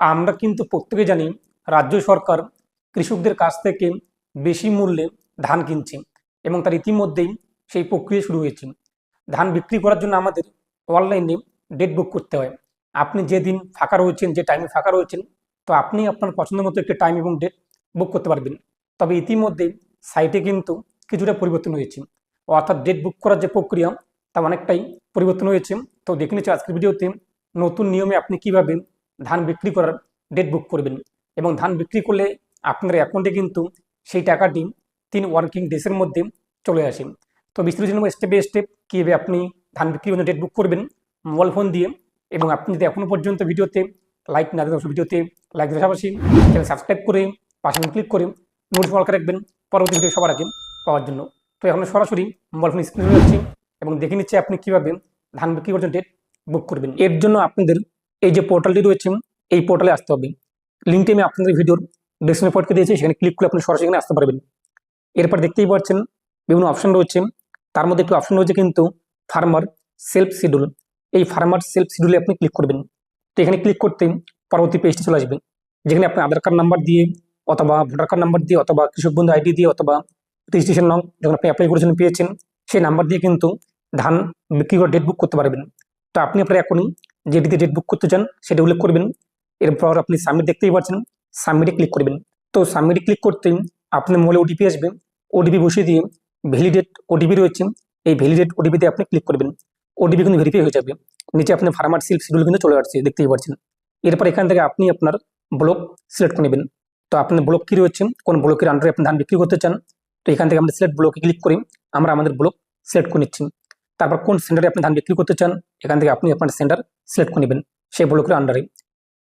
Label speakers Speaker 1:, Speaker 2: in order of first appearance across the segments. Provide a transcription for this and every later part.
Speaker 1: আমরা কিন্তু প্রত্যেকে জানি রাজ্য সরকার কৃষকদের কাছ থেকে বেশি মূল্যে ধান কিনছে এবং তার ইতিমধ্যেই সেই প্রক্রিয়া শুরু হয়েছে। ধান বিক্রি করার জন্য আমাদের অনলাইনে ডেট বুক করতে হয়। আপনি যেদিন ফাঁকা রয়েছেন, যে টাইমে ফাঁকা রয়েছেন, তো আপনি আপনার পছন্দ মতো একটি টাইম এবং ডেট বুক করতে পারবেন। তবে ইতিমধ্যে সাইটে কিন্তু কিছুটা পরিবর্তন হয়েছে। অর্থাৎ ডেট বুক করার যে প্রক্রিয়া, তা অনেকটাই পরিবর্তন হয়েছে। তো দেখে নিচ্ছি আজকের ভিডিওতে নতুন নিয়মে আপনি কীভাবে ধান বিক্রি করার ডেট বুক করবেন এবং ধান বিক্রি করলে আপনার অ্যাকাউন্টে কিন্তু সেই টাকাটি তিন ওয়ার্কিং ডেসের মধ্যে চলে আসে। তো বিস্তারিত জন্য স্টেপ বাই স্টেপ কীভাবে আপনি ধান বিক্রির জন্য ডেট বুক করবেন মোবাইল ফোন দিয়ে এবং আপনি যদি এখনও পর্যন্ত ভিডিওতে লাইক না দেন ভিডিওতে লাইক পাশাপাশি চ্যানেল সাবস্ক্রাইব করে পাশে ক্লিক করে নোটিস বলকে রাখবেন, পরবর্তী ভিডিও সবার আগে পাওয়ার জন্য। তো এখন সরাসরি মোবাইল ফোন স্ক্রিনে যাচ্ছি এবং দেখে নিচ্ছে আপনি কীভাবে ধান বিক্রি করার ডেট বুক করবেন। এর জন্য আপনাদের এই যে পোর্টালটি রয়েছে, এই পোর্টালে আসতে হবে। লিঙ্কটি আমি আপনাদের ভিডিওর ডিসক্রিপশনে পটকে দিয়েছি, সেখানে ক্লিক করে আপনি সরাসরি এখানে আসতে পারবেন। এরপর দেখতেই পাচ্ছেন, বিভিন্ন অপশন রয়েছে। তার মধ্যে একটি অপশন রয়েছে কিন্তু ফার্মার সেলফ শিডিউল এই ফার্মার সেলফ শিডিউলে আপনি ক্লিক করবেন। তো এখানে ক্লিক করতে পরবর্তী পেজটি চলে আসবে। যেখানে আপনি আধার কার্ড নাম্বার দিয়ে অথবা ভোটার কার্ড নাম্বার দিয়ে অথবা কৃষক বন্ধু আইডি দিয়ে অথবা রেজিস্ট্রেশন নং যখন আপনি অ্যাপ্লাই করেছেন, পেয়েছেন, সেই নাম্বার দিয়ে কিন্তু ধান বিক্রি করে ডেট বুক করতে পারবেন। তো আপনি আপনার এখনই যেটিতে ডেট বুক করতে চান, সেটা উল্লেখ করবেন। এরপর আপনি সাবমিট দেখতেই পাচ্ছেন সাবমিটে ক্লিক করবেন। তো সাবমিটে ক্লিক করতে আপনার মোবাইলে ওটিপি আসবে। ওটিপি বসিয়ে দিয়ে ভ্যালিডেট ওটিপি রয়েছে। এই ভ্যালিডেট ওটিপিতে আপনি ক্লিক করবেন। ওটিপি কিন্তু ভেরিফাই হয়ে যাবে। নিচে আপনি ফার্মার সিল্ক শিডিউল কিন্তু চলে আসছে, দেখতেই পাচ্ছেন। এরপর এখান থেকে আপনি আপনার ব্লক সিলেক্ট করে নেবেন। তো আপনার ব্লক কী রয়েছে? কোন ব্লকের আন্ডারে আপনি ধান বিক্রি করতে চান? তো এখান থেকে আমরা সিলেক্ট ব্লকে ক্লিক করি আমরা আমাদের ব্লক সিলেক্ট করে নিচ্ছি। তারপর কোন সেন্টারে আপনি ধান বিক্রি করতে চান, এখান থেকে আপনি আপনার সেন্টার সিলেক্ট করে নেবেন। সেই ব্লকের আন্ডারে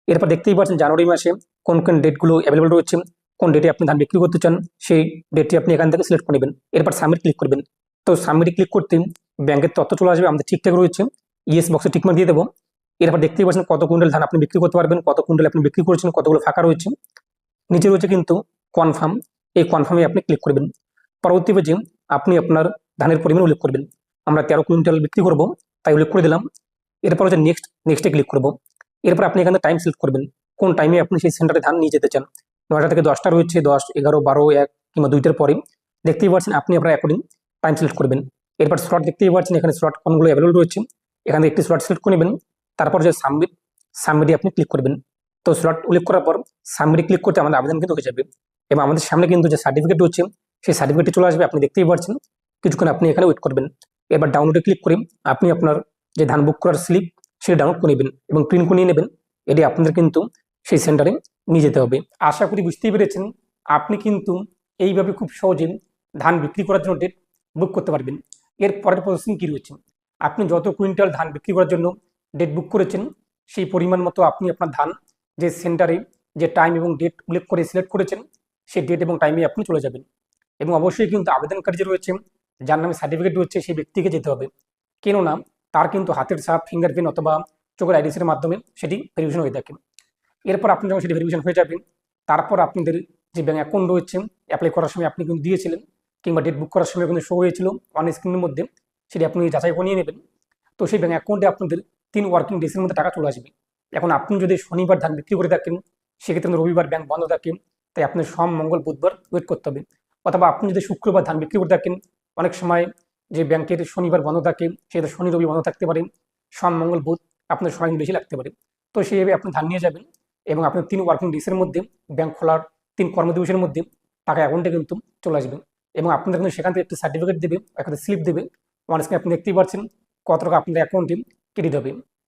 Speaker 1: এরপর দেখতেই পাচ্ছেন জানুয়ারি মাসে কোন কোন ডেটগুলো অ্যাভেলেবল রয়েছে, কোন ডেটে আপনি ধান বিক্রি করতে চান, সেই ডেটটি আপনি এখান থেকে সিলেক্ট করে নেবেন। এরপর সাবমিট ক্লিক করবেন। তো সাবমিটে ক্লিক করতে ব্যাংকের তথ্য চলে আসবে, আমাদের ঠিকঠাক রয়েছে। ইয়েস বক্সে টিকমার্ক দিয়ে দেবো। এরপর দেখতেই পাচ্ছেন কত কুইন্টাল ধান আপনি বিক্রি করতে পারবেন, কত কুইন্টাল আপনি বিক্রি করেছেন, কতগুলো ফাঁকা রয়েছে। নিচে রয়েছে কিন্তু কনফার্ম এই কনফার্মে আপনি ক্লিক করবেন। পরবর্তী পেজে আপনি আপনার ধানের পরিমাণ উল্লেখ করবেন। আমরা তেরো কুইন্টাল বিক্রি করব, তাই উল্লেখ করে দিলাম। এরপর হচ্ছে নেক্সট নেক্সটে ক্লিক করব। এরপর আপনি এখানে টাইম সিলেক্ট করবেন। কোন টাইমে আপনি সেই সেন্টারে ধান নিয়ে যেতে চান? নয়টা থেকে দশটা রয়েছে, দশ, এগারো, বারো, এক কিংবা দুইটার পরে। দেখতেই পাচ্ছেন আপনি আপনার অ্যাকর্ডিং টাইম সিলেক্ট করবেন। এরপর স্লট দেখতেই পাচ্ছেন এখানে স্লট কোনগুলো অ্যাভেলেবল রয়েছে। এখানে একটি স্লট সিলেক্ট করে নেবেন। তারপর যে সাবমিট সাবমিটে আপনি ক্লিক করবেন। তো স্লট উল্লেখ করার পর সাবমিটে ক্লিক করতে আমাদের আবেদন কিন্তু হয়ে যাবে। এবং আমাদের সামনে কিন্তু যে সার্টিফিকেট রয়েছে, সেই সার্টিফিকেটটি চলে আসবে। আপনি দেখতেই পাচ্ছেন। কিছুক্ষণ আপনি এখানে ওয়েট করবেন। এবার ডাউনলোডে ক্লিক করে আপনি আপনার যে ধান বুক করার স্লিপ সেটা ডাউনলোড করে নেবেন এবং প্রিন্ট করে নেবেন। এটি আপনাদের কিন্তু সেই সেন্টারে নিয়ে যেতে হবে। আশা করি বুঝতেই পেরেছেন, আপনি কিন্তু এইভাবে খুব সহজে ধান বিক্রি করার জন্য ডেট বুক করতে পারবেন। এর পরের প্রসেসিং কী রয়েছে? আপনি যত কুইন্টাল ধান বিক্রি করার জন্য ডেট বুক করেছেন, সেই পরিমাণ মতো আপনি আপনার ধান যে সেন্টারে যে টাইম এবং ডেট উল্লেখ করে সিলেক্ট করেছেন, সেই ডেট এবং টাইমে আপনি চলে যাবেন। এবং অবশ্যই কিন্তু আবেদনকারী যে রয়েছে যার নামে সার্টিফিকেট রয়েছে সেই ব্যক্তিকে যেতে হবে। কেননা তার কিন্তু হাতের ছাপ ফিঙ্গারপ্রিন্ট অথবা চোখের আইডিসির মাধ্যমে সেটি ভেরিফিকেশন হয়ে থাকে। এরপর আপনি যখন সেটি ভেরিফিকেশন হয়ে যাবে তারপর আপনাদের যে ব্যাঙ্ক অ্যাকাউন্ট রয়েছে অ্যাপ্লাই করার সময় আপনি কিন্তু দিয়েছিলেন কিংবা ডেট বুক করার সময় কিন্তু শো হয়েছিল অন স্ক্রিনের মধ্যে, সেটি আপনি যাচাই করে নিয়ে নেবেন। তো সেই ব্যাঙ্ক অ্যাকাউন্টে আপনাদের তিন ওয়ার্কিং ডেসের মধ্যে টাকা চলে আসবে। এখন আপনি যদি শনিবার ধান বিক্রি করে থাকেন, সেক্ষেত্রে রবিবার ব্যাংক বন্ধ থাকে, তাই আপনি সোম, মঙ্গল, বুধবার ওয়েট করতে হবে। অথবা আপনি যদি শুক্রবার ধান বিক্রি করে থাকেন অনেক সময় যে ব্যাংকের শনিবার বন্ধ থাকে সেটা শনি, রবি বন্ধ থাকতে পারে। সোম, মঙ্গল, বুধ আপনার সময় বেশি লাগতে পারে। তো সেইভাবে আপনি ধান নিয়ে যাবেন এবং আপনার তিন ওয়ার্কিং ডেসের মধ্যে ব্যাংক খোলার তিন কর্মদিবসের মধ্যে টাকা অ্যাকাউন্টে কিন্তু চলে আসবে এবং আপনাদের কিন্তু সেখান থেকে একটি সার্টিফিকেট দেবে, একটা স্লিপ দেবে। অনেক সময় আপনি দেখতেই পাচ্ছেন কত টাকা আপনাদের অ্যাকাউন্টে কেটে দেবে